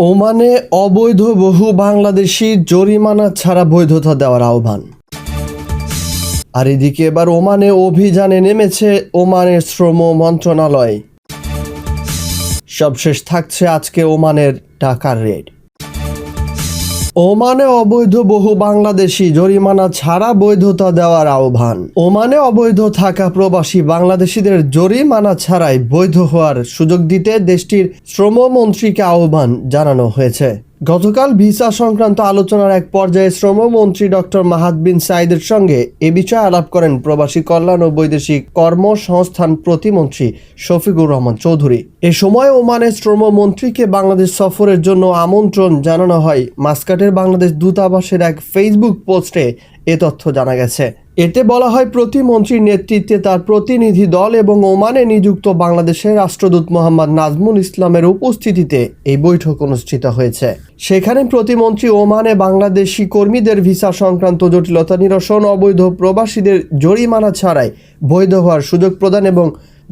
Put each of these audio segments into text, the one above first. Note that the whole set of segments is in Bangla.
ওমানে অবৈধ বহু বাংলাদেশি জরিমানা ছাড়া বৈধতা দেওয়ার আহ্বান। আর এদিকে এবার ওমানে অভিযানে নেমেছে ওমানের শ্রম মন্ত্রণালয়। সবশেষ থাকছে আজকে ওমানের টাকার রেট ওমানে অবৈধ বহু বাংলাদেশি জরিমানা ছাড়া বৈধতা দেওয়ার আহ্বান। ওমানে অবৈধ থাকা প্রবাসী বাংলাদেশিদের জরিমানা ছাড়াই বৈধ হওয়ার সুযোগ দিতে দেশটির শ্রমমন্ত্রীকে আহ্বান জানানো হয়েছে। গতকাল ভিসা সংক্রান্ত আলোচনার এক পর্যায়ে শ্রমমন্ত্রী ডক্টর মাহাত বিন সাইদের সঙ্গে এ বিষয়ে আলাপ করেন প্রবাসী কল্যাণ ও বৈদেশিক কর্মসংস্থান প্রতিমন্ত্রী শফিকুর রহমান চৌধুরী। এ সময় ওমানের শ্রমমন্ত্রীকে বাংলাদেশ সফরের জন্য আমন্ত্রণ জানানো হয়। মাস্কাটের বাংলাদেশ দূতাবাসের এক ফেসবুক পোস্টে এ তথ্য জানা গেছে। এতে বলা হয় প্রতিমন্ত্রীর নেতৃত্বে তার প্রতিনিধি দল এবং ওমানে নিযুক্ত বাংলাদেশের রাষ্ট্রদূত মোহাম্মদ নাজমুল ইসলামের উপস্থিতিতে এই বৈঠক অনুষ্ঠিত হয়েছে। সেখানে প্রতিমন্ত্রী ওমানে বাংলাদেশি কর্মীদের ভিসা সংক্রান্ত জটিলতা নিরসন, অবৈধ প্রবাসীদের জরিমানা ছাড়াই বৈধ হওয়ার সুযোগ প্রদান এবং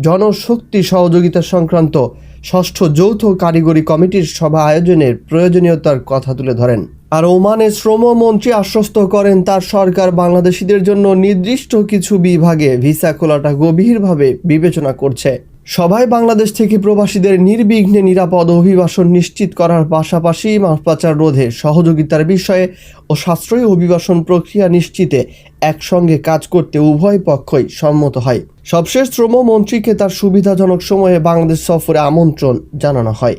জনশক্তি সহযোগিতা সংক্রান্ত ষষ্ঠ যৌথ কারিগরি কমিটির সভা আয়োজনের প্রয়োজনীয়তার কথা তুলে ধরেন। আর ওমানের শ্রমমন্ত্রী আশ্বস্ত করেন তার সরকার বাংলাদেশিদের জন্য নির্দিষ্ট কিছু বিভাগে ভিসা খোলাটা গভীরভাবে বিবেচনা করছে। সভায় বাংলাদেশ থেকে প্রবাসীদের নির্বিঘ্নে নিরাপদ অভিবাসন নিশ্চিত করার পাশাপাশি মানপাচার রোধে সহযোগিতার বিষয়ে ও সাশ্রয়ী অভিবাসন প্রক্রিয়া নিশ্চিতে একসঙ্গে কাজ করতে উভয় পক্ষই সম্মত হয়। সবশেষ শ্রমমন্ত্রীকে তার সুবিধাজনক সময়ে বাংলাদেশ সফরে আমন্ত্রণ জানানো হয়।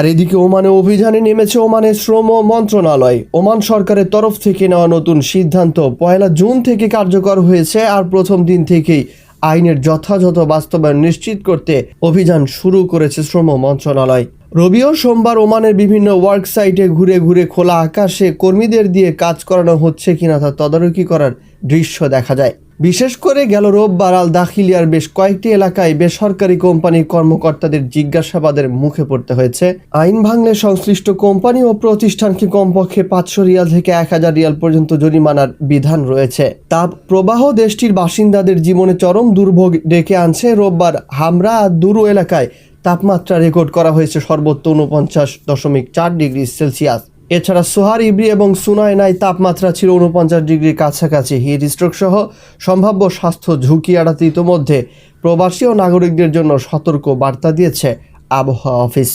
আর এদিকে ওমানে অভিযানে নেমেছে ওমানের শ্রম মন্ত্রণালয়। ওমান সরকারের তরফ থেকে নেওয়া নতুন সিদ্ধান্ত। পয়লা জুন থেকে কার্যকর হয়েছে আর প্রথম দিন থেকেই আইনের যথাযথ বাস্তবায়ন নিশ্চিত করতে অভিযান শুরু করেছে শ্রম মন্ত্রণালয়। রবি ও সোমবার ওমানের বিভিন্ন ওয়ার্ক সাইটে ঘুরে ঘুরে খোলা আকাশে কর্মীদের দিয়ে কাজ করানো হচ্ছে কিনা তা তদারকি করার দৃশ্য দেখা যায়। বিশেষ করে গেল রোববার আল দাখিলিয়ার বেশ কয়েকটি এলাকায় বেসরকারি কোম্পানির কর্মকর্তাদের জিজ্ঞাসাবাদের মুখে পড়তে হয়েছে। আইন ভাঙলে সংশ্লিষ্ট কোম্পানি ও প্রতিষ্ঠানকে কমপক্ষে পাঁচশো রিয়াল থেকে এক হাজার রিয়াল পর্যন্ত জরিমানার বিধান রয়েছে। তাপ প্রবাহ দেশটির বাসিন্দাদের জীবনে চরম দুর্ভোগ ডেকে আনছে রোববার হামরা আর দুরু এলাকায় তাপমাত্রা রেকর্ড করা হয়েছে সর্বোচ্চ উনপঞ্চাশ দশমিক চার ডিগ্রি সেলসিয়াস। এছাড়া সোহার, ইব্রি এবং সুনায়নায় তাপমাত্রা ছিল উনপঞ্চাশ ডিগ্রির কাছাকাছি। হিট স্ট্রোক সহ সম্ভাব্য স্বাস্থ্য ঝুঁকি এড়াতে ইতোমধ্যে প্রবাসী ও নাগরিকদের জন্য সতর্ক বার্তা দিয়েছে আবহাওয়া অফিস।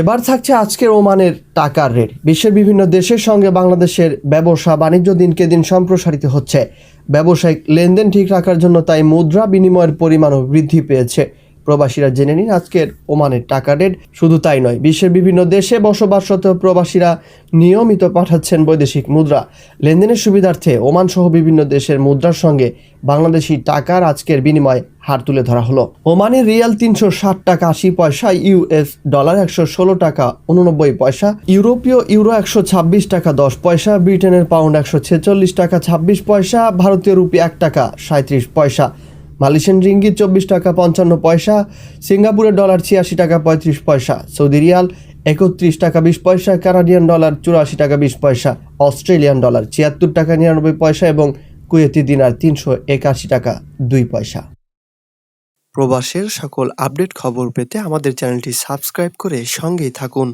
এবার থাকছে আজকের ওমানের টাকার রেট। বিশ্বের বিভিন্ন দেশের সঙ্গে বাংলাদেশের ব্যবসা বাণিজ্য দিনকে দিন সম্প্রসারিত হচ্ছে। ব্যবসায়িক লেনদেন ঠিক রাখার জন্য তাই মুদ্রা বিনিময়ের পরিমাণও বৃদ্ধি পেয়েছে। প্রবাসীরা জেনে নিন, আজকের ওমানের টাকা রেট শুধু তাই নয়, বিশ্বের বিভিন্ন দেশে বসবাসরত প্রবাসীরা নিয়মিত পাঠাচ্ছেন বৈদেশিক মুদ্রা। লেনদেনের সুবিধার্থে ওমান সহ বিভিন্ন দেশের মুদ্রার সঙ্গে বাংলাদেশি টাকার আজকের বিনিময় হার তুলে ধরা হলো। ওমানের রিয়াল তিনশো ষাট টাকা আশি পয়সা ইউএস ডলার একশো ষোলো টাকা উননব্বই পয়সা, ইউরোপীয় ইউরো একশো ছাব্বিশ টাকা দশ পয়সা, ব্রিটেনের পাউন্ড একশো ছেচল্লিশ টাকা ছাব্বিশ পয়সা, ভারতীয় রুপি এক টাকা সাঁত্রিশ পয়সা। মালয়েশিয়ান রিঙ্গিত চব্বিশ টাকা পঞ্চান্ন পয়সা, সিঙ্গাপুরের ডলার ছিয়াশি টাকা পঁয়ত্রিশ পয়সা, সৌদি রিয়াল একত্রিশ টাকা বিশ পয়সা, কানাডিয়ান ডলার চুরাশি টাকা বিশ পয়সা, অস্ট্রেলিয়ান ডলার ছিয়াত্তর টাকা নিরানব্বই পয়সা এবং কুয়েতি দিনার তিনশো একাশি টাকা দুই পয়সা। প্রবাসের সকল আপডেট খবর পেতে আমাদের চ্যানেলটি সাবস্ক্রাইব করে সঙ্গেই থাকুন।